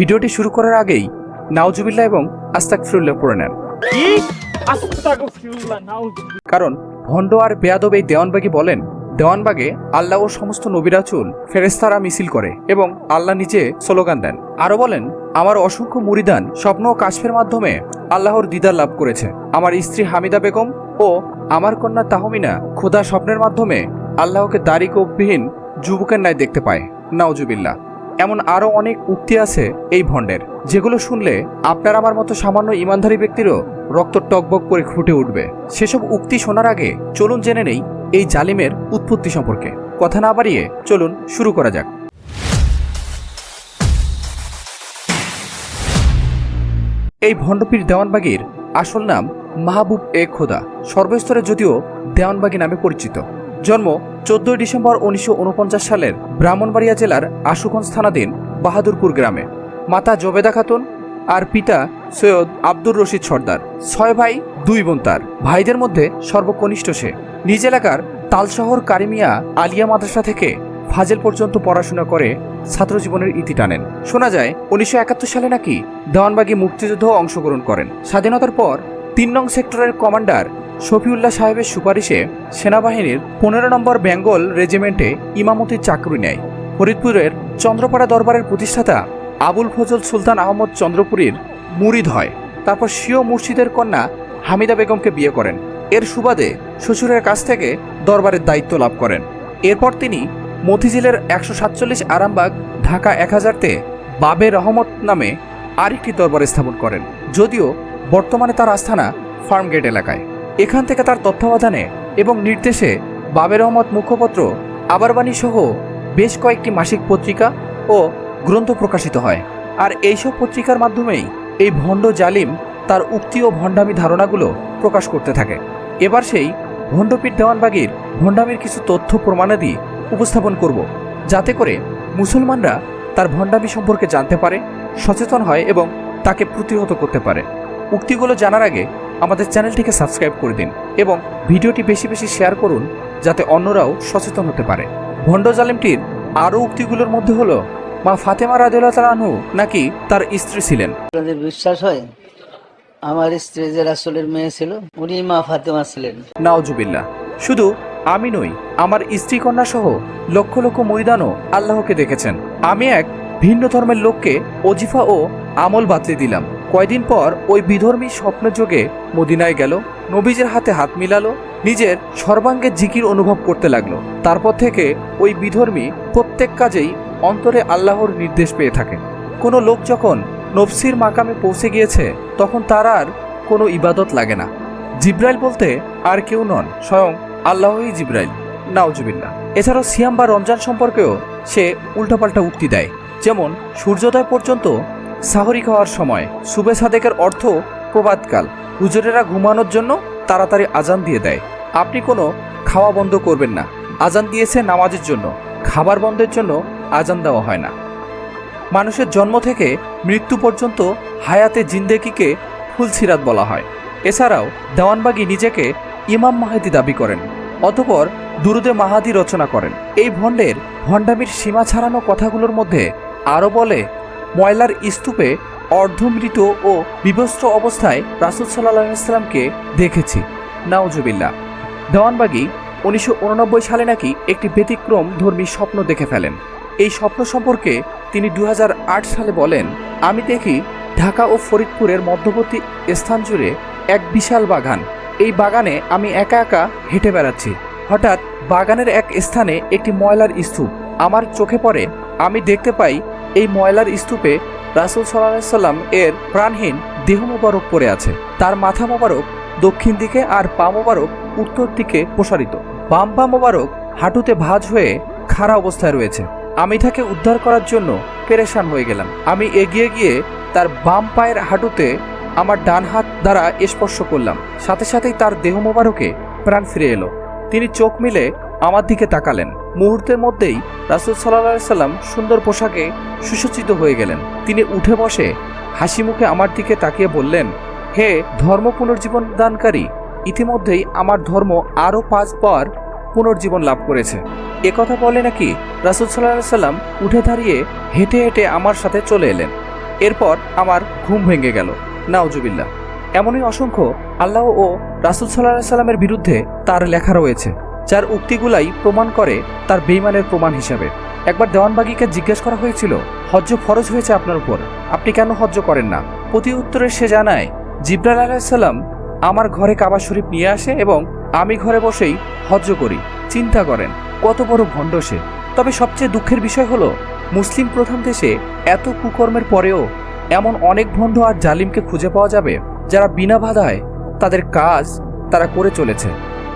ভিডিওটি শুরু করার আগেই নাওজুবিল্লাহ এবং আস্তাক ফিরুল্লাহ পড়ে নেন। কারণ ভণ্ড আর বেয়াদব এই দেওয়ানবাগি বলেন দেওয়ানবাগে আল্লাহ ও সমস্ত নবিরাচুল ফেরেস্তারা মিছিল করে এবং আল্লাহ নিজে স্লোগান দেন। আরও বলেন আমার অসংখ্য মুরিদান স্বপ্ন ও কাশফের মাধ্যমে আল্লাহর দিদার লাভ করেছে। আমার স্ত্রী হামিদা বেগম ও আমার কন্যা তাহমিনা খোদা স্বপ্নের মাধ্যমে আল্লাহকে দাড়িকোপবিহীন যুবকের ন্যায় দেখতে পায়। নাওজুবিল্লাহ। এমন আরও অনেক উক্তি আছে এই ভণ্ডের, যেগুলো শুনলে আপনার আমার মতো সামান্য ইমানধারী ব্যক্তিরও রক্ত টকবক করে ফুটে উঠবে। সেসব উক্তি শোনার আগে চলুন জেনে নেই এই জালিমের উৎপত্তি সম্পর্কে। কথা না বাড়িয়ে চলুন শুরু করা যাক। এই ভণ্ডপীর দেওয়ানবাগির আসল নাম মাহবুব এ খোদা সর্বস্তরে যদিও দেওয়ানবাগি নামে পরিচিত। জন্ম চোদ্দই ডিসেম্বর উনিশশো ঊনপঞ্চাশ সালের ব্রাহ্মণবাড়িয়া জেলার আশুগঞ্জ থানাধীন বাহাদুরপুর গ্রামে। মাতা জবেদা খাতুন আর পিতা সৈয়দ আব্দুর রশিদ সর্দার। ছয় ভাই, দুই বোন তার। ভাইদের মধ্যে সর্বকনিষ্ঠ সে। নিজ এলাকার তালশহর কারিমিয়া আলিয়া মাদ্রাসা থেকে ফাজেল পর্যন্ত পড়াশোনা করে ছাত্র জীবনের ইতি টানেন। শোনা যায়, উনিশশো একাত্তর সালে নাকি দেওয়ানবাগী মুক্তিযুদ্ধ অংশগ্রহণ করেন। স্বাধীনতার পর তিন নং সেক্টরের কমান্ডার শফিউল্লাহ সাহেবের সুপারিশে সেনাবাহিনীর পনেরো নম্বর বেঙ্গল রেজিমেন্টে ইমামতির চাকরি নেয়। ফরিদপুরের চন্দ্রপাড়া দরবারের প্রতিষ্ঠাতা আবুল ফজল সুলতান আহমদ চন্দ্রপুরীর মুরিদ হয়। তারপর স্বীয় মুর্শিদের কন্যা হামিদা বেগমকে বিয়ে করেন। এর সুবাদে শ্বশুরের কাছ থেকে দরবারের দায়িত্ব লাভ করেন। এরপর তিনি মতিঝিলের একশো সাতচল্লিশ আরামবাগ, ঢাকা এক হাজারতে বাবে রহমত নামে আরেকটি দরবার স্থাপন করেন। যদিও বর্তমানে তার আস্থানা ফার্মগেট এলাকায়। এখান থেকে তার তত্ত্বাবধানে এবং নির্দেশে বাবের রহমত মুখপত্র, আবারবাণী সহ বেশ কয়েকটি মাসিক পত্রিকা ও গ্রন্থ প্রকাশিত হয়। আর এইসব পত্রিকার মাধ্যমেই এই ভণ্ড জালিম তার উক্তি ও ভণ্ডামি ধারণাগুলো প্রকাশ করতে থাকে। এবার সেই ভণ্ডপীঠ দেওয়ানবাগির ভণ্ডামির কিছু তথ্য প্রমাণাদি উপস্থাপন করব, যাতে করে মুসলমানরা তার ভণ্ডামি সম্পর্কে জানতে পারে, সচেতন হয় এবং তাকে প্রতিহত করতে পারে। উক্তিগুলো জানার আগে আমাদের চ্যানেলটিকে সাবস্ক্রাইব করে দিন এবং ভিডিওটি বেশি বেশি শেয়ার করুন যাতে অন্যরাও সচেতন হতে পারে। ভণ্ড জালিমটির আরও উক্তিগুলোর মধ্যে হলো মা ফাতেমা রাদিউল্লাহ তাআলা নাকি তার স্ত্রী ছিলেন? আপনাদের বিশ্বাস হয়? আমার স্ত্রী যে রাসুলের মেয়ে ছিল উনি মা ফাতেমা ছিলেন। নাওজুবিল্লাহ শুধু আমি নই আমার স্ত্রী কন্যা সহ লক্ষ লক্ষ মরিদানও আল্লাহকে দেখেছেন। আমি এক ভিন্ন ধর্মের লোককে অজিফা ও আমল বাতলে দিলাম। কয়দিন পর ওই বিধর্মী স্বপ্নের যোগে মদিনায় গেল, নবীজের হাতে হাত মিলালো, নিজের সর্বাঙ্গে জিকির অনুভব করতে লাগল। তারপর থেকে ওই বিধর্মী প্রত্যেক কাজেই অন্তরে আল্লাহর নির্দেশ পেয়ে থাকে। কোনো লোক যখন নফসির মাকামে পৌঁছে গিয়েছে, তখন তার আর কোনো ইবাদত লাগে না। জিব্রাইল বলতে আর কেউ নন, স্বয়ং আল্লাহই জিব্রাইল। নাওজুবিল্লা এছাড়াও সিয়াম বা রমজান সম্পর্কেও সে উল্টাপাল্টা উক্তি দেয়। যেমন, সূর্যোদয় পর্যন্ত সাহরি খাওয়ার সময় সুবে সাদেকের অর্থ প্রবাদকাল। হুজুরেরা ঘুমানোর জন্য তাড়াতাড়ি আজান দিয়ে দেয়। আপনি কোনো খাওয়া বন্ধ করবেন না। আজান দিয়েছে নামাজের জন্য। খাবার বন্ধের জন্য আজান দেওয়া হয় না। মানুষের জন্ম থেকে মৃত্যু পর্যন্ত হায়াতে জিন্দেগিকে ফুলসিরাত বলা হয়। এছাড়াও দেওয়ানবাগি নিজেকে ইমাম মাহাদি দাবি করেন, অতপর দুরুদে মাহাদি রচনা করেন। এই ভণ্ডের ভণ্ডামির সীমা ছাড়ানো কথাগুলোর মধ্যে আরও বলে ময়লার স্তূপে অর্ধমৃত ও বিবস্ত্র অবস্থায় রাসুল সাল্লাহ ইসলামকে দেখেছি। নাওজুবিল্লা দেওয়ানবাগি উনিশশো উননব্বই সালে নাকি একটি ব্যতিক্রম ধর্মী স্বপ্ন দেখে ফেলেন। এই স্বপ্ন সম্পর্কে তিনি দু হাজার আট সালে বলেন, আমি দেখি ঢাকা ও ফরিদপুরের মধ্যবর্তী স্থান জুড়ে এক বিশাল বাগান। এই বাগানে আমি একা একা হেঁটে বেড়াচ্ছি। হঠাৎ বাগানের এক স্থানে একটি ময়লার স্তূপ। আমার চোখে পড়ে, আমি দেখতে পাই এই ময়লার স্তূপে রাসুল সাল্লাহ সাল্লাম এর প্রাণহীন দেহ মোবারক পড়ে আছে। তার মাথা মোবারক দক্ষিণ দিকে আর পা মোবারক উত্তর দিকে প্রসারিত। বাম পা মোবারক হাঁটুতে ভাঁজ হয়ে খাড়া অবস্থায় রয়েছে। আমি তাকে উদ্ধার করার জন্য পেরেশান হয়ে গেলাম। আমি এগিয়ে গিয়ে তার বাম পায়ের হাঁটুতে আমার ডান হাত দ্বারা স্পর্শ করলাম। সাথে সাথেই তার দেহ মোবারকে প্রাণ ফিরে এলো। তিনি চোখ মিলে আমার দিকে তাকালেন। মুহূর্তের মধ্যেই রাসুল সাল্লাহ সাল্লাম সুন্দর পোশাকে সুসজ্জিত হয়ে গেলেন। তিনি উঠে বসে হাসি মুখে আমার দিকে তাকিয়ে বললেন, হে ধর্ম পুনর্জীবন দানকারী, ইতিমধ্যেই আমার ধর্ম আরও পাঁচবার পুনর্জীবন লাভ করেছে। একথা বলে নাকি রাসুল সাল্লাহ সাল্লাম উঠে দাঁড়িয়ে হেঁটে হেঁটে আমার সাথে চলে এলেন। এরপর আমার ঘুম ভেঙে গেল। নাওজুবিল্লা এমনই অসংখ্য আল্লাহ ও রাসুল সাল্লাহ সাল্লামের বিরুদ্ধে তার লেখা রয়েছে। যার উক্তিগুলাই প্রমাণ করে তার বেইমানের প্রমাণ হিসাবে। একবার দেওয়ানবাগিকে জিজ্ঞেস করা হয়েছিল, হজ্জ ফরজ হয়েছে আপনার উপর? আপনি কেন হজ্জ করেন না? প্রতি উত্তরে সে জানায় জিব্রাল আলাহিসাল্লাম আমার ঘরে কাবা শরীফ নিয়ে আসে এবং আমি ঘরে বসেই হজ্জ করি। চিন্তা করেন, কত বড় ভণ্ড সে। তবে সবচেয়ে দুঃখের বিষয় হলো, মুসলিম প্রধান দেশে এত কুকর্মের পরেও এমন অনেক ভণ্ড আর জালিমকে খুঁজে পাওয়া যাবে, যারা বিনা বাধায় তাদের কাজ তারা করে চলেছে।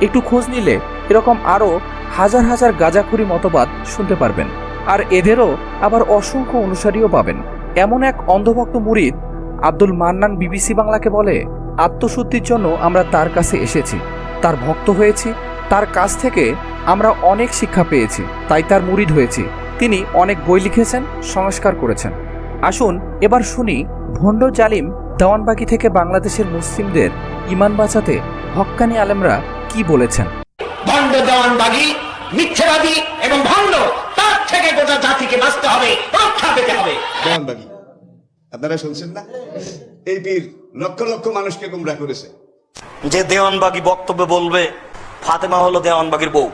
একটু খোঁজ নিলে এরকম আরও হাজার হাজার গাঁজাখুরি মতবাদ শুনতে পারবেন। আর এদেরও আবার অসংখ্য অনুসারীও পাবেন। এমন এক অন্ধভক্ত মুরিদ আব্দুল মান্নান বিবিসি বাংলাকে বলে, আত্মশুদ্ধির জন্য আমরা তার কাছে এসেছি। তার ভক্ত হয়েছি। তার কাছ থেকে আমরা অনেক শিক্ষা পেয়েছি। তাই তার মুরিদ হয়েছি। তিনি অনেক বই লিখেছেন, সংস্কার করেছেন। আসুন এবার শুনি ভণ্ড জালিম দেওয়ানবাগি থেকে বাংলাদেশের মুসলিমদের ইমান বাঁচাতে হক্কানি আলেমরা কি বলেছেন। ভণ্ড দেওয়ানবাগি মিথ্যাবাদী এবং ভণ্ড তার থেকে গোটা জাতিকে বাঁচতে হবে রক্ষা পেতে হবে। দেওয়ানবাগি আপনারা শুনছেন না? এই পীর লক্ষ লক্ষ মানুষকে গুমরা করেছে। যে দেওয়ানবাগি বক্তব্য বলবে ফাতেমা হলো দেওয়ানবাগির বউ।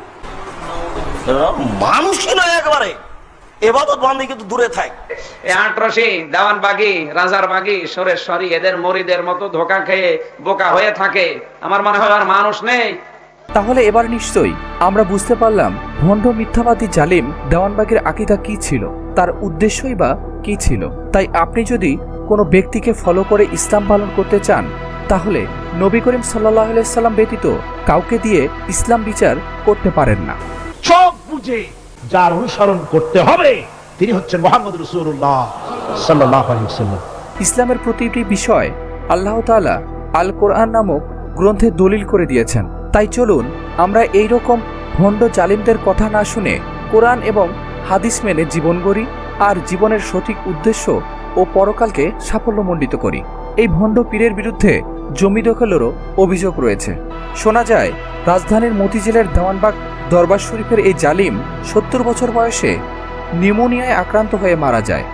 মানুষই নয় একেবারে। এবাদত বান্ধি কিন্তু দূরে থাক। এই আটরসি দেওয়ান বাগি রাজার বাগি সরেশ্বরী এদের মরিদের মতো ধোকা খেয়ে বোকা হয়ে থাকে। আমার মনে হয় আর মানুষ নেই। তাহলে এবার নিশ্চয়ই আমরা বুঝতে পারলাম ভণ্ড মিথ্যাবাদী জালিম দেওয়ানবাগের আকিদা কি ছিল তার উদ্দেশ্যই বা কি ছিল। তাই আপনি যদি কোনো ব্যক্তিকে ফলো করে ইসলাম পালন করতে চান তাহলে নবী করিম সাল্লাহ সাল্লাম ব্যতীত কাউকে দিয়ে ইসলাম বিচার করতে পারেন না। চোখ বুঝে যার অনুসরণ করতে হবে তিনি হচ্ছেন মোহাম্মদ রসুল্লাহ সাল্লাহ ইসলামের প্রতিটি বিষয় আল্লাহ তাআলা আল কোরআন নামক গ্রন্থে দলিল করে দিয়েছেন। তাই চলুন আমরা এই রকম ভণ্ড জালিমদের কথা না শুনে কোরআন এবং হাদিস মেনে জীবন গড়ি আর জীবনের সঠিক উদ্দেশ্য ও পরকালকে সাফল্যমণ্ডিত করি। এই ভণ্ড পীরের বিরুদ্ধে জমি দখলেরও অভিযোগ রয়েছে। শোনা যায়, রাজধানীর মতিঝিলের দেওয়ানবাগ দরবার শরীফের এই জালিম সত্তর বছর বয়সে নিউমোনিয়ায় আক্রান্ত হয়ে মারা যায়।